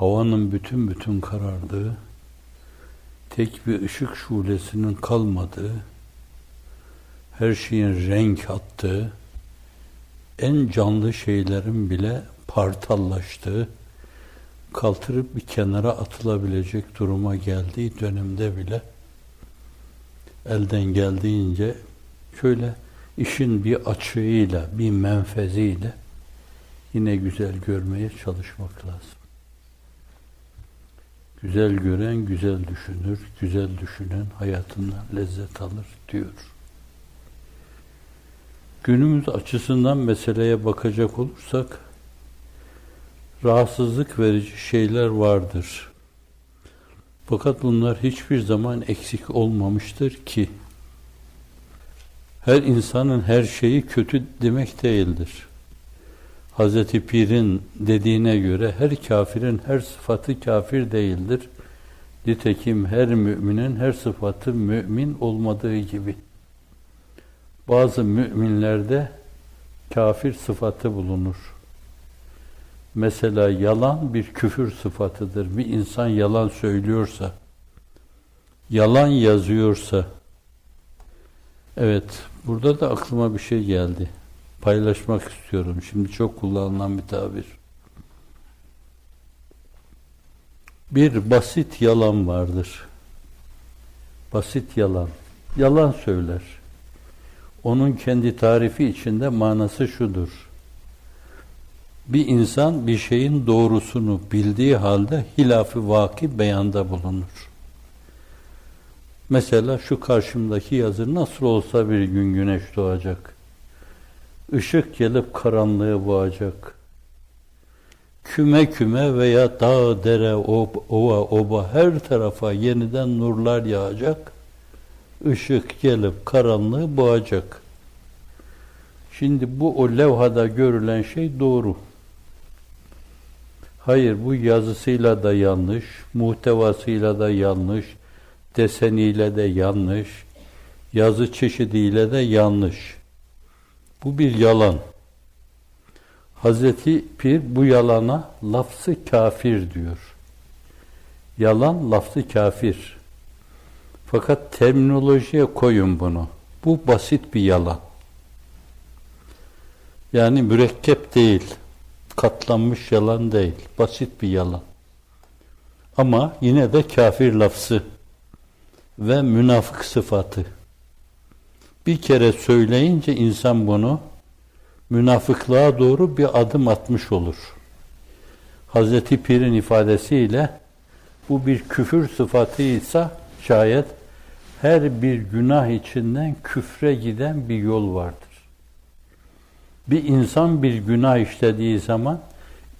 havanın bütün bütün karardığı, tek bir ışık şulesinin kalmadığı, her şeyin renk attığı, en canlı şeylerin bile partallaştığı, kaltırıp bir kenara atılabilecek duruma geldiği dönemde bile elden geldiğince şöyle işin bir açığıyla, bir menfeziyle yine güzel görmeye çalışmak lazım. Güzel gören güzel düşünür, güzel düşünen hayatından lezzet alır diyor. Günümüz açısından meseleye bakacak olursak rahatsızlık verici şeyler vardır. Fakat bunlar hiçbir zaman eksik olmamıştır ki her insanın her şeyi kötü demek değildir. Hazreti Pir'in dediğine göre her kafirin her sıfatı kafir değildir. Nitekim her müminin her sıfatı mümin olmadığı gibi. Bazı müminlerde kafir sıfatı bulunur. Mesela yalan bir küfür sıfatıdır. Bir insan yalan söylüyorsa, yalan yazıyorsa, evet burada da aklıma bir şey geldi. Paylaşmak istiyorum. Şimdi çok kullanılan bir tabir. Bir basit yalan vardır. Basit yalan. Yalan söyler. Onun kendi tarifi içinde manası şudur. Bir insan bir şeyin doğrusunu bildiği halde hilafı vaki beyanda bulunur. Mesela şu karşımdaki yazı nasıl olsa bir gün güneş doğacak. Işık gelip karanlığı boğacak. Küme küme veya dağ, dere, ova, oba her tarafa yeniden nurlar yağacak. Işık gelip karanlığı boğacak. Şimdi bu o levhada görülen şey doğru. Hayır bu yazısıyla da yanlış, muhtevasıyla da yanlış, deseniyle de yanlış, yazı çeşidiyle de yanlış. Bu bir yalan. Hazreti Pir bu yalana lafzı kafir diyor. Yalan lafzı kafir. Fakat terminolojiye koyun bunu. Bu basit bir yalan. Yani mürekkep değil, katlanmış yalan değil, basit bir yalan. Ama yine de kafir lafzı ve münafık sıfatı. Bir kere söyleyince insan bunu münafıklığa doğru bir adım atmış olur. Hazreti Pir'in ifadesiyle bu bir küfür sıfatıysa şayet her bir günah içinden küfre giden bir yol vardır. Bir insan bir günah işlediği zaman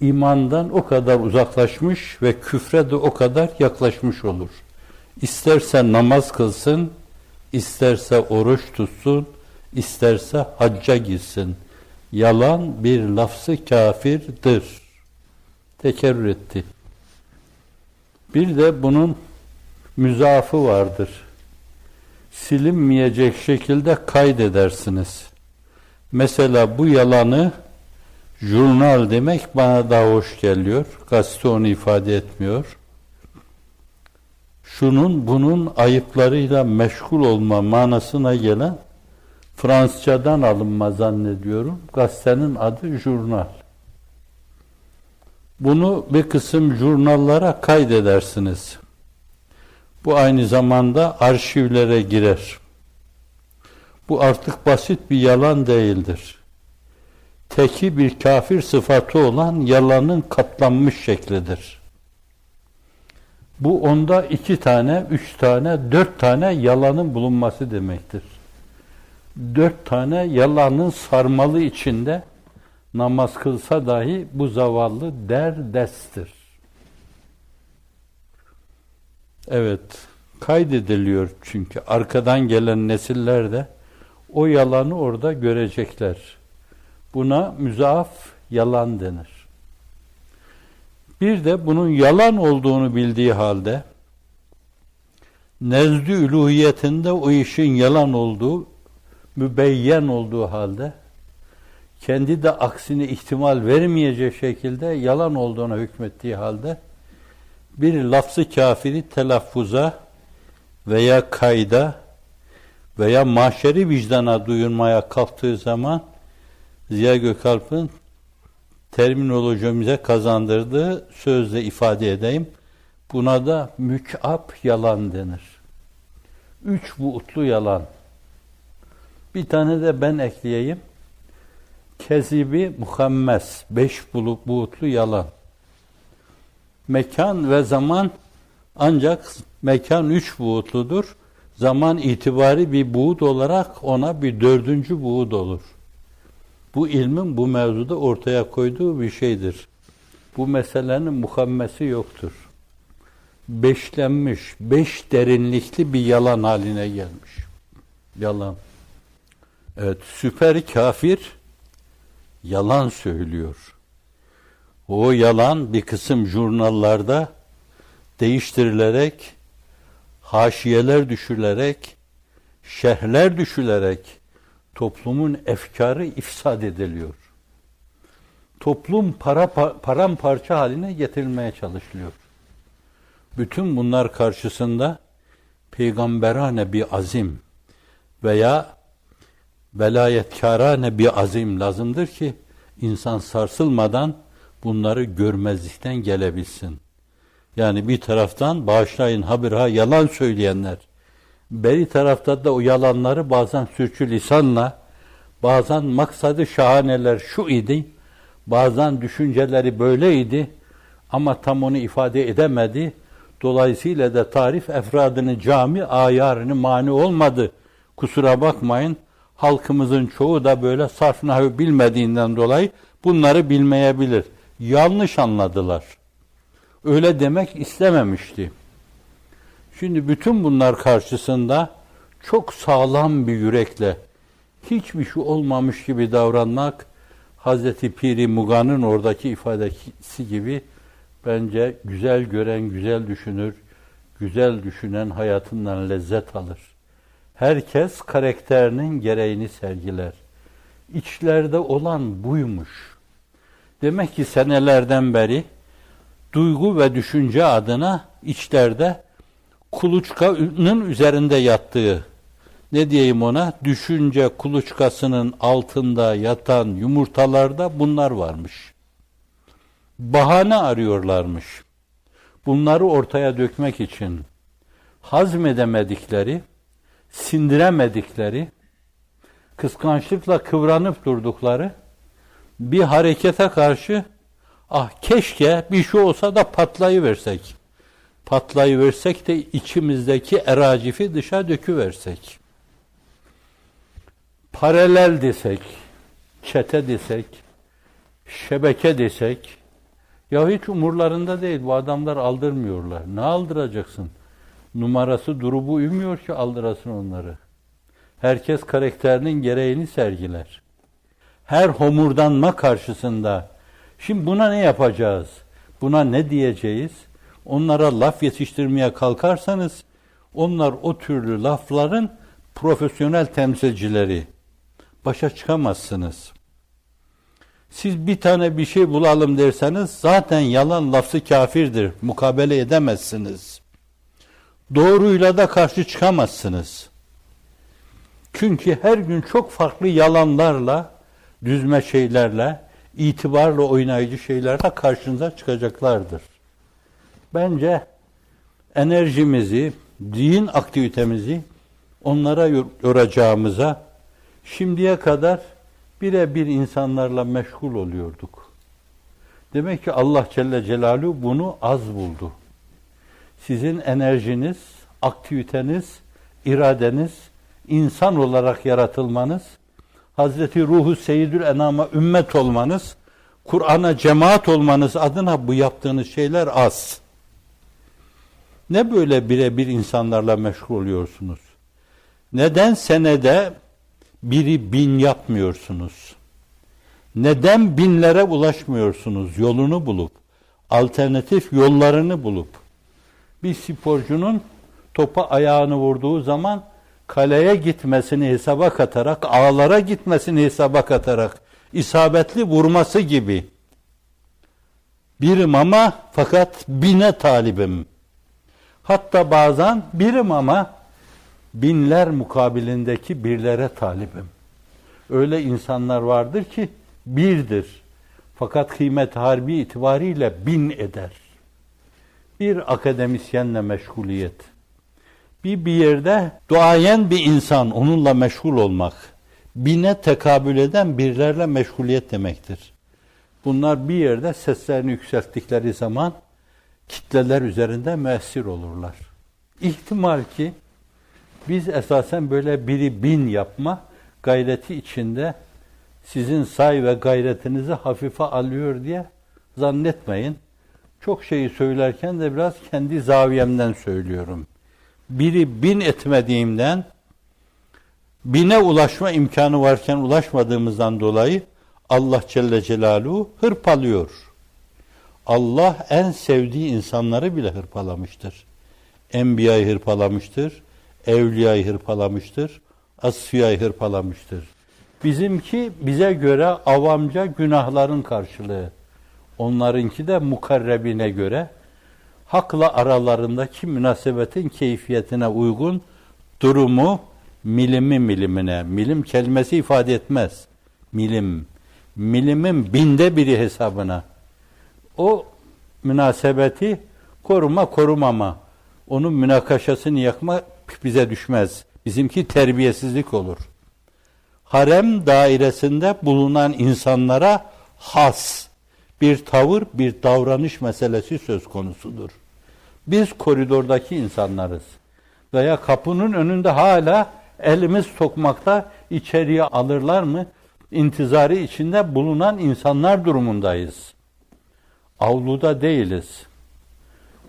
imandan o kadar uzaklaşmış ve küfre de o kadar yaklaşmış olur. İsterse namaz kılsın, isterse oruç tutsun, isterse hacca gitsin. Yalan bir lafzı kafirdir. Tekerrür etti. Bir de bunun müzafı vardır. Silinmeyecek şekilde kaydedersiniz. Mesela bu yalanı jurnal demek bana daha hoş geliyor. Gazete onu ifade etmiyor. Şunun bunun ayıplarıyla meşgul olma manasına gelen Fransızcadan alınma zannediyorum. Gazetenin adı jurnal. Bunu bir kısım jurnallara kaydedersiniz. Bu aynı zamanda arşivlere girer. Bu artık basit bir yalan değildir. Teki bir kafir sıfatı olan yalanın katlanmış şeklidir. Bu onda iki tane, üç tane, dört tane yalanın bulunması demektir. Dört tane yalanın sarmalı içinde namaz kılsa dahi bu zavallı derdestir. Evet, kaydediliyor çünkü arkadan gelen nesiller de o yalanı orada görecekler. Buna müzaaf yalan denir. Bir de bunun yalan olduğunu bildiği halde nezdü üluhiyetinde o işin yalan olduğu mübeyyen olduğu halde kendi de aksini ihtimal vermeyecek şekilde yalan olduğuna hükmettiği halde bir lafzı kafiri telaffuza veya kayda veya mahşeri vicdana duyurmaya kalktığı zaman Ziya Gökalp'ın terminolojimize kazandırdığı sözle ifade edeyim. Buna da mükap yalan denir. Üç buğutlu yalan. Bir tane de ben ekleyeyim. Kezibi muhammes. Beş bulu- buğutlu yalan. Mekan ve zaman ancak mekan üç buğutludur. Zaman itibari bir buğut olarak ona bir dördüncü buğut olur. Bu ilmin bu mevzuda ortaya koyduğu bir şeydir. Bu meselenin muhammesi yoktur. Beşlenmiş, beş derinlikli bir yalan haline gelmiş. Yalan. Evet, süper kafir yalan söylüyor. O yalan bir kısım jurnallarda değiştirilerek, haşiyeler düşürülerek, şerhler düşülerek toplumun efkarı ifsad ediliyor. Toplum para paramparça haline getirilmeye çalışılıyor. Bütün bunlar karşısında peygamberane bir azim veya velayetkarane bir azim lazımdır ki insan sarsılmadan bunları görmezlikten gelebilsin. Yani bir taraftan bağışlayın habire yalan söyleyenler, beri tarafta da o yalanları bazen sürçülisanla, bazen maksadı şahaneler şu idi, bazen düşünceleri böyleydi ama tam onu ifade edemedi. Dolayısıyla da tarif efradını cami ayarını mani olmadı. Kusura bakmayın. Halkımızın çoğu da böyle sarf nahvi bilmediğinden dolayı bunları bilmeyebilir. Yanlış anladılar. Öyle demek istememişti. Şimdi bütün bunlar karşısında çok sağlam bir yürekle hiçbir şey olmamış gibi davranmak Hazreti Piri Muga'nın oradaki ifadesi gibi bence güzel gören güzel düşünür, güzel düşünen hayatından lezzet alır. Herkes karakterinin gereğini sergiler. İçlerde olan buymuş. Demek ki senelerden beri duygu ve düşünce adına içlerde kuluçkanın üzerinde yattığı, ne diyeyim ona, düşünce kuluçkasının altında yatan yumurtalarda bunlar varmış. Bahane arıyorlarmış. Bunları ortaya dökmek için hazmedemedikleri, sindiremedikleri, kıskançlıkla kıvranıp durdukları bir harekete karşı ah keşke bir şey olsa da patlayıversek. Patlayıversek de içimizdeki eracifi dışa döküversek. Paralel desek, çete desek, şebeke desek, ya hiç umurlarında değil. Bu adamlar aldırmıyorlar. Ne aldıracaksın? Numarası durubu uymuyor ki aldırasın onları. Herkes karakterinin gereğini sergiler. Her homurdanma karşısında şimdi buna ne yapacağız? Buna ne diyeceğiz? Onlara laf yetiştirmeye kalkarsanız onlar o türlü lafların profesyonel temsilcileri. Başa çıkamazsınız. Siz bir tane bir şey bulalım derseniz zaten yalan lafzı kafirdir. Mukabele edemezsiniz. Doğruyla da karşı çıkamazsınız. Çünkü her gün çok farklı yalanlarla, düzme şeylerle, itibarla oynayıcı şeylerle karşınıza çıkacaklardır. Bence enerjimizi, din aktivitemizi onlara yoracağımıza şimdiye kadar birebir insanlarla meşgul oluyorduk. Demek ki Allah Celle Celaluhu bunu az buldu. Sizin enerjiniz, aktiviteniz, iradeniz, insan olarak yaratılmanız, Hazreti Ruhu Seyyidül Enam'a ümmet olmanız, Kur'an'a cemaat olmanız adına bu yaptığınız şeyler az. Ne böyle birebir insanlarla meşgul oluyorsunuz? Neden senede biri bin yapmıyorsunuz? Neden binlere ulaşmıyorsunuz yolunu bulup, alternatif yollarını bulup? Bir sporcunun topa ayağını vurduğu zaman kaleye gitmesini hesaba katarak, ağlara gitmesini hesaba katarak, isabetli vurması gibi Birim ama fakat bine talibim. Hatta bazen birim ama binler mukabilindeki birlere talibim. Öyle insanlar vardır ki birdir. Fakat kıymet harbi itibariyle bin eder. Bir akademisyenle meşguliyet. Bir bir yerde duayen bir insan onunla meşgul olmak. Bine tekabül eden birlerle meşguliyet demektir. Bunlar bir yerde seslerini yükselttikleri zaman kitleler üzerinde müessir olurlar. İhtimal ki biz esasen böyle biri bin yapma gayreti içinde sizin say ve gayretinizi hafife alıyor diye zannetmeyin. Çok şeyi söylerken de biraz kendi zaviyemden söylüyorum. Biri bin etmediğimden, bine ulaşma imkanı varken ulaşmadığımızdan dolayı Allah Celle Celaluhu hırpalıyor. Allah en sevdiği insanları bile hırpalamıştır. Enbiya'yı hırpalamıştır, Evliya'yı hırpalamıştır, Asfiya'yı hırpalamıştır. Bizimki bize göre avamca günahların karşılığı. Onlarınki de mukarrebine göre hakla aralarındaki münasebetin keyfiyetine uygun durumu milimi milimine, milim kelimesi ifade etmez. Milim, milimin binde biri hesabına. O münasebeti koruma korumama, onun münakaşasını yakma bize düşmez. Bizimki terbiyesizlik olur. Harem dairesinde bulunan insanlara has bir tavır, bir davranış meselesi söz konusudur. Biz koridordaki insanlarız. Veya kapının önünde hala elimiz sokmakta içeriye alırlar mı? İntizarı içinde bulunan insanlar durumundayız. Avluda değiliz.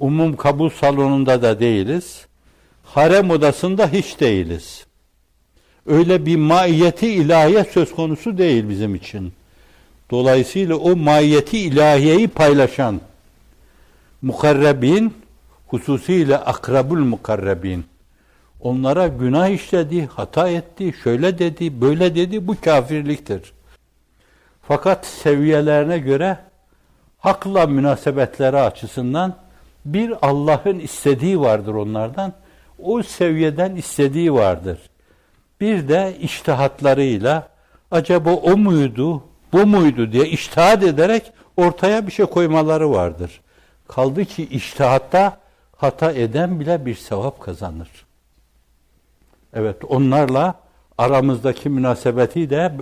Umum kabul salonunda da değiliz. Harem odasında hiç değiliz. Öyle bir maiyeti ilahiye söz konusu değil bizim için. Dolayısıyla o maiyeti ilahiyeyi paylaşan mukarrebin, hususiyle akrabul mukarrebin, onlara günah işledi, hata etti, şöyle dedi, böyle dedi, bu kafirliktir. Fakat seviyelerine göre hakla münasebetleri açısından bir Allah'ın istediği vardır onlardan. O seviyeden istediği vardır. Bir de iştihatlarıyla acaba o muydu, bu muydu diye iştihat ederek ortaya bir şey koymaları vardır. Kaldı ki iştihatta hata eden bile bir sevap kazanır. Evet onlarla aramızdaki münasebeti de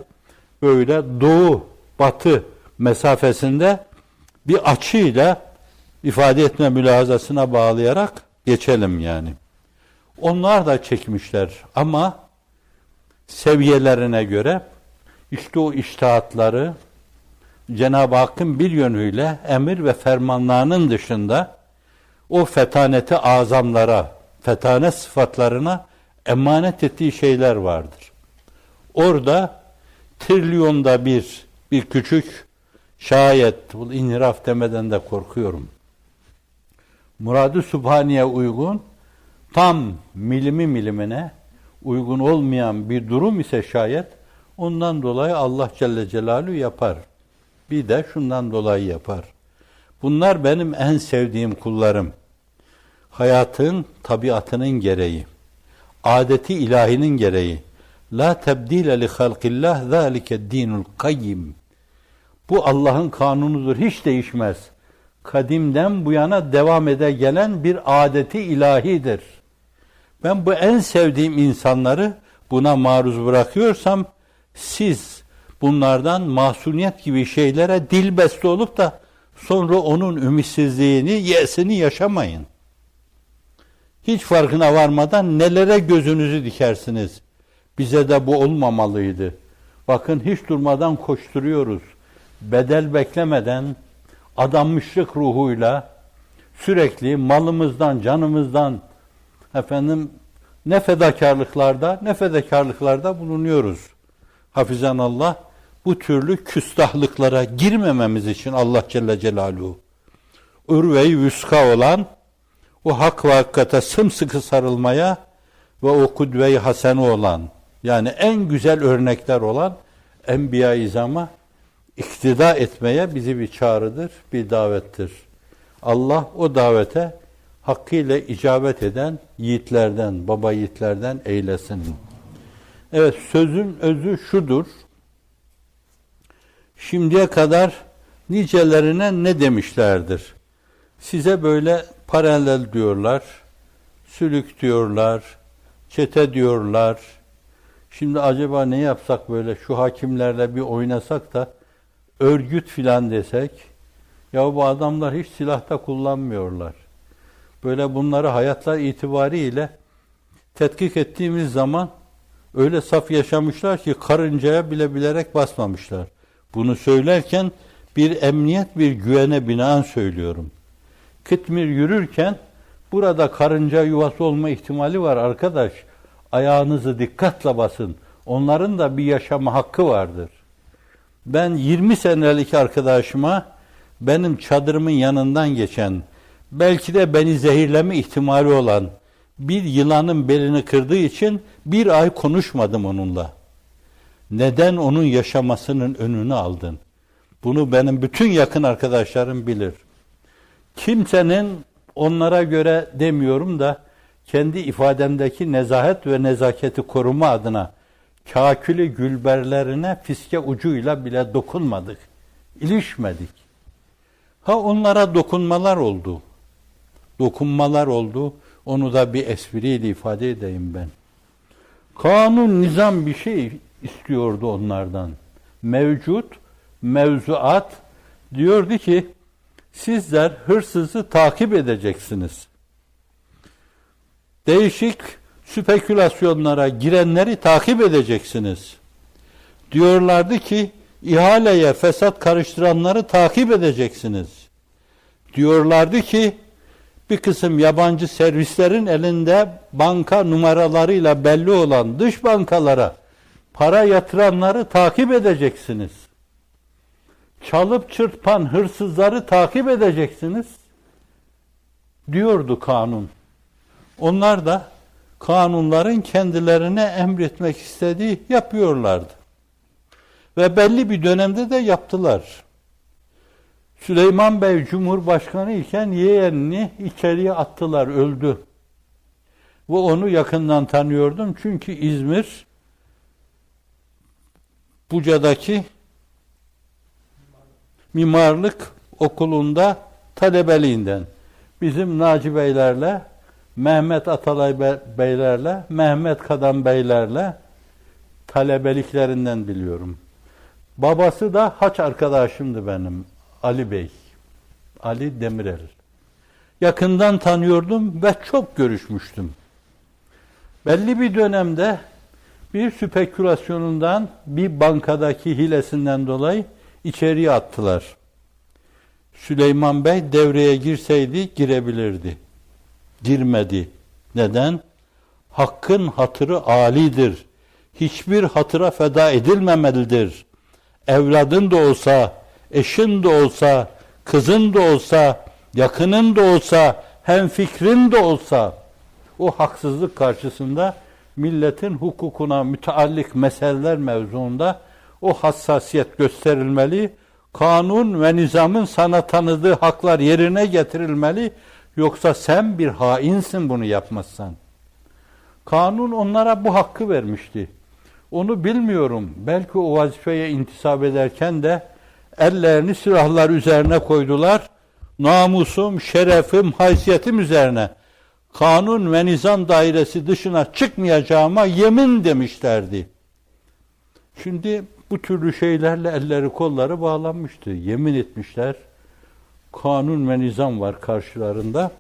böyle doğu batı mesafesinde bir açıyla ifade etme mülahazasına bağlayarak geçelim yani. Onlar da çekmişler ama seviyelerine göre işte o iştahatları Cenab-ı Hakk'ın bir yönüyle emir ve fermanlarının dışında o fetaneti azamlara, fetanet sıfatlarına emanet ettiği şeyler vardır. Orada trilyonda bir, bir küçük şayet bu inhiraf demeden de korkuyorum. Muradı Sübhaniye uygun, tam milimi milimine uygun olmayan bir durum ise şayet ondan dolayı Allah Celle Celaluhu yapar. Bir de şundan dolayı yapar. Bunlar benim en sevdiğim kullarım. Hayatın tabiatının gereği, adeti ilahinin gereği. La tebdile li halqillah zalike dinul kayyim. Bu Allah'ın kanunudur, hiç değişmez. Kadimden bu yana devam ede gelen bir adeti ilahidir. Ben bu en sevdiğim insanları buna maruz bırakıyorsam siz bunlardan mahsuniyet gibi şeylere dilbeste olup da sonra onun ümitsizliğini, yesini yaşamayın. Hiç farkına varmadan nelere gözünüzü dikersiniz. Bize de bu olmamalıydı. Bakın hiç durmadan koşturuyoruz. Bedel beklemeden adanmışlık ruhuyla sürekli malımızdan, canımızdan efendim ne fedakarlıklarda ne fedakarlıklarda bulunuyoruz. Hafizan Allah bu türlü küstahlıklara girmememiz için Allah Celle Celaluhu ürve-i vüska olan o hak ve hakikate sımsıkı sarılmaya ve o kudve-i hasene olan yani en güzel örnekler olan Enbiya-i İzam'a iktida etmeye bizi bir çağrıdır, bir davettir. Allah o davete hakkıyla icabet eden yiğitlerden, baba yiğitlerden eylesin. Evet sözün özü şudur. Şimdiye kadar nicelerine ne demişlerdir? Size böyle paralel diyorlar, sülük diyorlar, çete diyorlar. Şimdi acaba ne yapsak böyle şu hakimlerle bir oynasak da örgüt filan desek, ya bu adamlar hiç silahta kullanmıyorlar. Böyle bunları hayatlar itibariyle tetkik ettiğimiz zaman öyle saf yaşamışlar ki karıncaya bile bilerek basmamışlar. Bunu söylerken bir emniyet, bir güvene binaen söylüyorum. Kıtmir yürürken burada karınca yuvası olma ihtimali var arkadaş. Ayağınızı dikkatle basın. Onların da bir yaşama hakkı vardır. Ben 20 senelik arkadaşıma benim çadırımın yanından geçen, belki de beni zehirleme ihtimali olan bir yılanın belini kırdığı için bir ay konuşmadım onunla. Neden onun yaşamasının önünü aldın? Bunu benim bütün yakın arkadaşlarım bilir. Kimsenin onlara göre demiyorum da kendi ifademdeki nezahet ve nezaketi koruma adına kakülü gülberlerine fiske ucuyla bile dokunmadık. ilişmedik. Ha onlara dokunmalar oldu. Dokunmalar oldu. Onu da bir espriyle ifade edeyim ben. Kanun, nizam bir şey istiyordu onlardan. Mevcut, mevzuat diyordu ki sizler hırsızı takip edeceksiniz. Değişik spekülasyonlara girenleri takip edeceksiniz. Diyorlardı ki ihaleye fesat karıştıranları takip edeceksiniz. Diyorlardı ki bir kısım yabancı servislerin elinde banka numaralarıyla belli olan dış bankalara para yatıranları takip edeceksiniz. Çalıp çırpan hırsızları takip edeceksiniz. Diyordu kanun. Onlar da kanunların kendilerine emretmek istediği yapıyorlardı. Ve belli bir dönemde de yaptılar. Süleyman Bey Cumhurbaşkanı iken yeğenini içeriye attılar, öldü. Ve onu yakından tanıyordum çünkü İzmir Buca'daki mimarlık okulunda talebeliğinden bizim Naci Beylerle, Mehmet Atalay Beylerle, Mehmet Kadan Beylerle talebeliklerinden biliyorum. Babası da haç arkadaşımdı benim. Ali Bey. Ali Demirel. Yakından tanıyordum ve çok görüşmüştüm. Belli bir dönemde bir spekülasyonundan bir bankadaki hilesinden dolayı içeriye attılar. Süleyman Bey devreye girseydi girebilirdi. Girmedi. Neden? Hakkın hatırı alidir. Hiçbir hatıra feda edilmemelidir. Evladın da olsa, eşin de olsa, kızın da olsa, yakının da olsa, hem fikrin de olsa o haksızlık karşısında milletin hukukuna müteallik meseleler mevzuunda o hassasiyet gösterilmeli. Kanun ve nizamın sana tanıdığı haklar yerine getirilmeli. Yoksa sen bir hainsin bunu yapmazsan. Kanun onlara bu hakkı vermişti. Onu bilmiyorum. Belki o vazifeye intisap ederken de ellerini silahlar üzerine koydular. Namusum, şerefim, haysiyetim üzerine kanun ve nizam dairesi dışına çıkmayacağıma yemin demişlerdi. Şimdi bu türlü şeylerle elleri kolları bağlanmıştı. Yemin etmişler. Kanun ve nizam var karşılarında.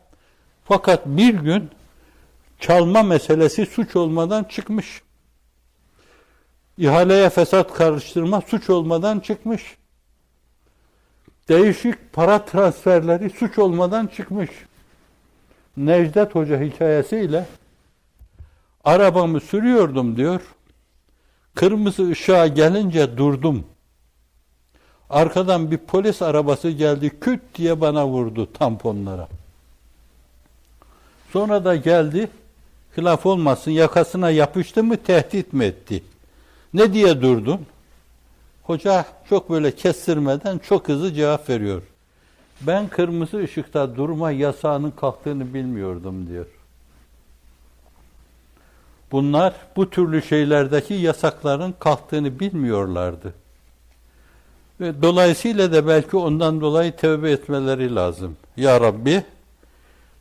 Fakat bir gün çalma meselesi suç olmadan çıkmış. İhaleye fesat karıştırma suç olmadan çıkmış. Değişik para transferleri suç olmadan çıkmış. Necdet Hoca hikayesiyle arabamı sürüyordum diyor. Kırmızı ışığa gelince durdum. Arkadan bir polis arabası geldi küt diye bana vurdu tamponlara. Sonra da geldi hilaf olmasın yakasına yapıştı mı tehdit mi etti? Ne diye durdun? Hoca çok böyle kestirmeden çok hızlı cevap veriyor. Ben kırmızı ışıkta durma yasağının kalktığını bilmiyordum diyor. Bunlar bu türlü şeylerdeki yasakların kalktığını bilmiyorlardı. Ve dolayısıyla da belki ondan dolayı tövbe etmeleri lazım. Ya Rabbi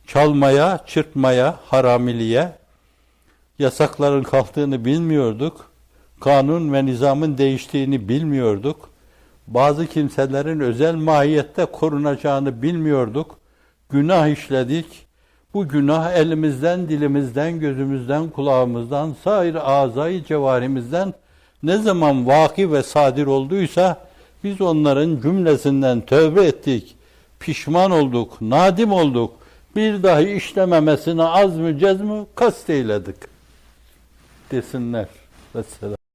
çalmaya, çırpmaya, haramiliğe yasakların kalktığını bilmiyorduk. Kanun ve nizamın değiştiğini bilmiyorduk. Bazı kimselerin özel mahiyette korunacağını bilmiyorduk. Günah işledik. Bu günah elimizden, dilimizden, gözümüzden, kulağımızdan, sair azayı cevarimizden ne zaman vaki ve sadir olduysa biz onların cümlesinden tövbe ettik, pişman olduk, nadim olduk. Bir dahi işlememesine az mı cez mi kast eyledik desinler. Vesselam.